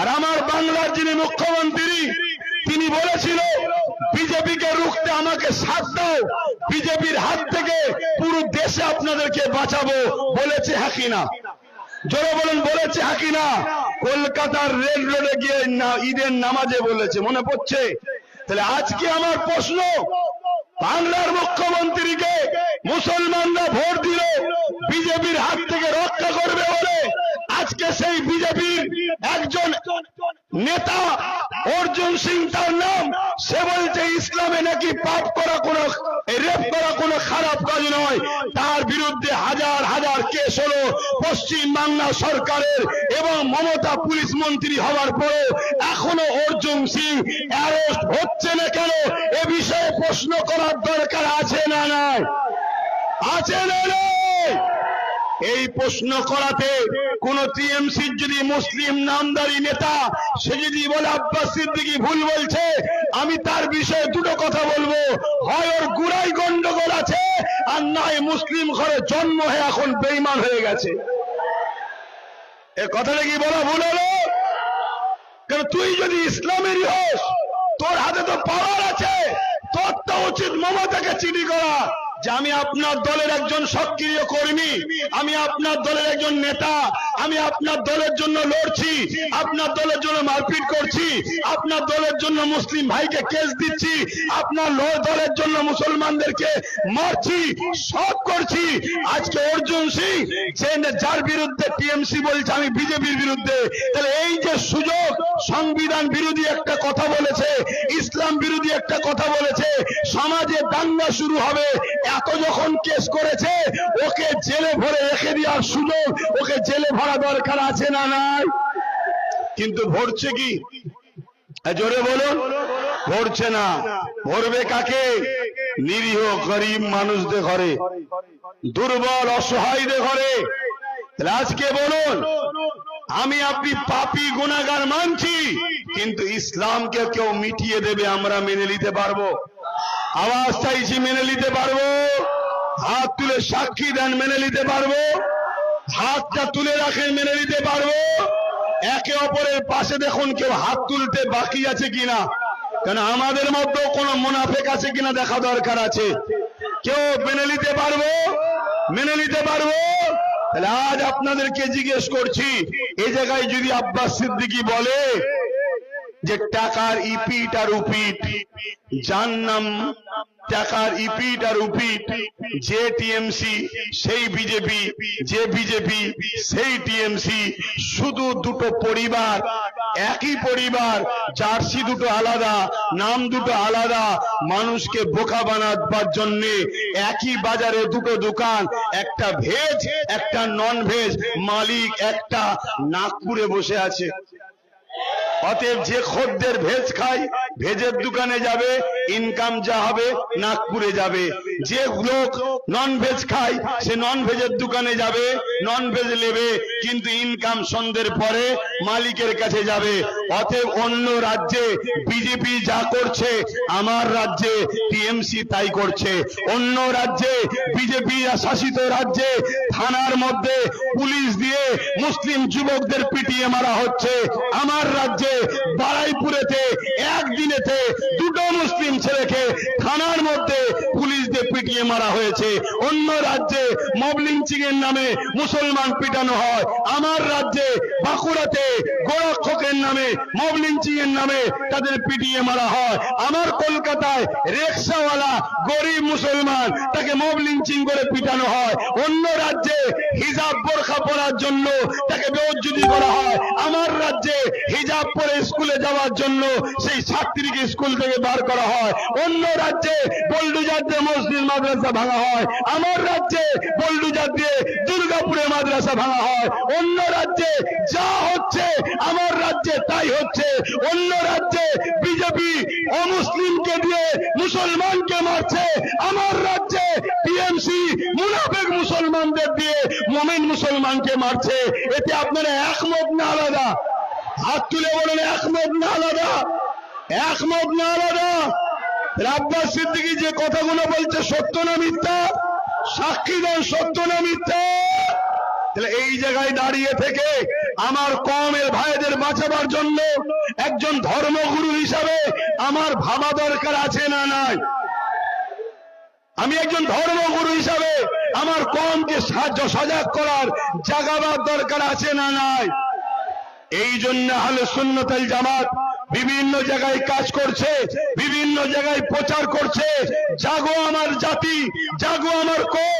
আর আমার বাংলার যিনি মুখ্যমন্ত্রী, তিনি বলেছিল, বিজেপিকে রুখতে আমাকে সাথ দাও, বিজেপির হাত থেকে পুরো দেশে আপনাদেরকে বাঁচাবো, বলেছে হাকিনা। জোরে বলুন, বলেছে হাকিনা। কলকাতার রেল রোডে গিয়ে ঈদের নামাজে বলেছে, মনে পড়ছে? তাহলে আজকে আমার প্রশ্ন, বাংলার মুখ্যমন্ত্রীকে মুসলমানরা ভোট দিল, বিজেপির হাত থেকে রক্ষা করবে বলে আজকে সেই বিজেপির একজন নেতা অর্জুন সিং তার নাম, সে বলছে, ইসলামে নাকি পাপ করা কোনো, রেপ করা কোনো খারাপ কাজ নয়। তার বিরুদ্ধে হাজার হাজার কেস হলো পশ্চিম বাংলা সরকারের এবং মমতা পুলিশ মন্ত্রী হওয়ার পরে এখনও অর্জুন সিং অ্যারেস্ট হচ্ছে না কেন, এ বিষয়ে প্রশ্ন করার দরকার আছে না নাই? আছে না নাই? এই প্রশ্ন করাতে কোন টিএমসির যদি মুসলিম নামদারি নেতা, সে যদি বলে, আব্বাস সিদ্দিকি ভুল বলছে, আমি তার বিষয়ে দুটো কথা বলব। হয় ওর গুড়াই গন্ডগোল আছে, আর নয় মুসলিম ঘরে জন্ম হয়ে এখন বেইমান হয়ে গেছে। এ কথাটা কি বলা ভুল হলো? কারণ তুই যদি ইসলামেরই হোস, তোর হাতে তো পাওয়ার আছে, তোর তো উচিত মমতাকে চিনি করা। যে আমি আপনার দলের একজন সক্রিয় কর্মী, আমি আপনার দলের একজন নেতা, আমি আপনার দলের জন্য লড়ছি, আপনার দলের জন্য মারপিট আপনার দলের জন্য মুসলিম ভাইকে কেস দিচ্ছি, আপনার দলের জন্য মুসলমানদেরকে মারছি, সব করছি। আজকে অর্জুন সিং যে যার বিরুদ্ধে টিএমসি বলছে, আমি বিজেপির বিরুদ্ধে। তাহলে এই যে সুযোগ, সংবিধান বিরোধী একটা কথা বলেছে, ইসলাম বিরোধী একটা কথা বলেছে, সমাজে দাঙ্গা শুরু হবে। এত যখন কেস করেছে, ওকে জেলে ভরে রেখে দেওয়ার সুযোগ, ওকে জেলে ভরা দরকার আছে না নাই? কিন্তু ভরছে কি? জোরে বলুন। ভরছে না। ভরবে কাকে? নিরীহ গরিব মানুষদের ঘরে। দুর্বল, অসহায়দের ঘরে। আজকে বলুন, আমি আপনি পাপি গুণাগার মানছি, কিন্তু ইসলামকে কেউ মিটিয়ে দেবে আমরা মেনে নিতে পারব। আওয়াজ চাইছি মেনে নিতে পারব। হাত তুলে সাক্ষী দেন, মেনে নিতে পারব। হাতটা তুলে রাখেন, মেনে নিতে পারব। একে অপরের পাশে দেখুন কেউ হাত তুলতে বাকি আছে কিনা। কেন আমাদের মধ্যেও কোনো মুনাফেক আছে কিনা দেখা দরকার আছে। কেউ মেনে নিতে পারব? মেনে নিতে পারব? তাহলে আজ আপনাদেরকে জিজ্ঞেস করছি এই জায়গায় যদি আব্বাস সিদ্দিকি বলে যে টাকার ইপিট আর উপিট যার নাম টাকার ইপিট আর উপিট, যে টিএমসি, সেই বিজেপি, যে বিজেপি, সেই টিএমসি, শুধু দুটো পরিবার, একই পরিবার, জার্সি দুটো আলাদা, নাম দুটো আলাদা, মানুষকে বোকা বানাবার জন্য একই বাজারে দুটো দোকান, একটা ভেজ একটা নন ভেজ মালিক একটা নাগপুরে বসে আছে। অতএব যে খদ্দের ভেজ খায়, ভেজের দোকানে যাবে ইনকাম যা হবে নাগপুরে যাবে। যে লোক নন ভেজ খায়, সে নন ভেজের দোকানে যাবে নন ভেজ নেবে, কিন্তু ইনকাম সন্ধ্যের পরে মালিকের কাছে যাবে। অতএব অন্য রাজ্যে বিজেপি যা করছে, আমার রাজ্যে টিএমসি তাই করছে। অন্য রাজ্যে বিজেপি শাসিত রাজ্যে থানার মধ্যে পুলিশ দিয়ে মুসলিম যুবকদের পিটিয়ে মারা হচ্ছে। আমার রাজ্যে বারাইপুরেতে একদিনেতে দুটো মুসলিম ছেলেকে থানার মধ্যে পুলিশ দিয়ে পিটিয়ে মারা হয়েছে। অন্য রাজ্যে মবলিঞ্চিং এর নামে মুসলমান পিটানো হয়। আমার রাজ্যে বাঁকুড়াতে গোরক্ষকের নামে মবলিঞ্চিং এর নামে তাদের পিটিয়ে মারা হয়। আমার কলকাতায় রিক্সাওয়ালা গরিব মুসলমান তাকে মব লিঞ্চিং করে পিটানো হয়। অন্য রাজ্যে হিজাব বোরখা পরার জন্য তাকে বেউজ্জুদি করা হয়। আমার রাজ্যে হিজাব পরে স্কুলে যাওয়ার জন্য সেই ছাত্রীকে স্কুল থেকে বার করা হয়। অন্য রাজ্যে বল্ডুজার দিয়ে মসজিদ মাদ্রাসা ভাঙা হয়। আমার রাজ্যে বল্ডুজার দিয়ে দুর্গাপুরে মাদ্রাসা ভাঙা হয়। অন্য রাজ্যে যা হচ্ছে আমার রাজ্যে তাই হচ্ছে। অন্য রাজ্যে বিজেপি অমুসলিমকে দিয়ে মুসলমানকে মারছে। আমার রাজ্যে টিএমসি মোমেন মুসলমানকে মারছে, এতে আপনারা একমত না আলাদা। হাত তুলে বলেন, একমত না আলাদা। একমত না আলাদা। রাব্বাস সিদ্দিকী যে কথাগুলো বলছে, সত্য না মিথ্যা? সাক্ষী দেন, সত্য না মিথ্যা? তাহলে এই জায়গায় দাঁড়িয়ে থেকে আমার কমের ভাইদের বাঁচাবার জন্য একজন ধর্মগুরু হিসাবে আমার ভাবা দরকার আছে না নাই? আমি একজন ধর্মগুরু হিসাবে আমার কমকে সাহায্য সজাগ করার জাগাবার দরকার আছে না নাই? এই জন্য আহলে সুন্নতাল জামাত বিভিন্ন জায়গায় কাজ করছে, বিভিন্ন জায়গায় প্রচার করছে। জাগো আমার জাতি, জাগো আমার কম।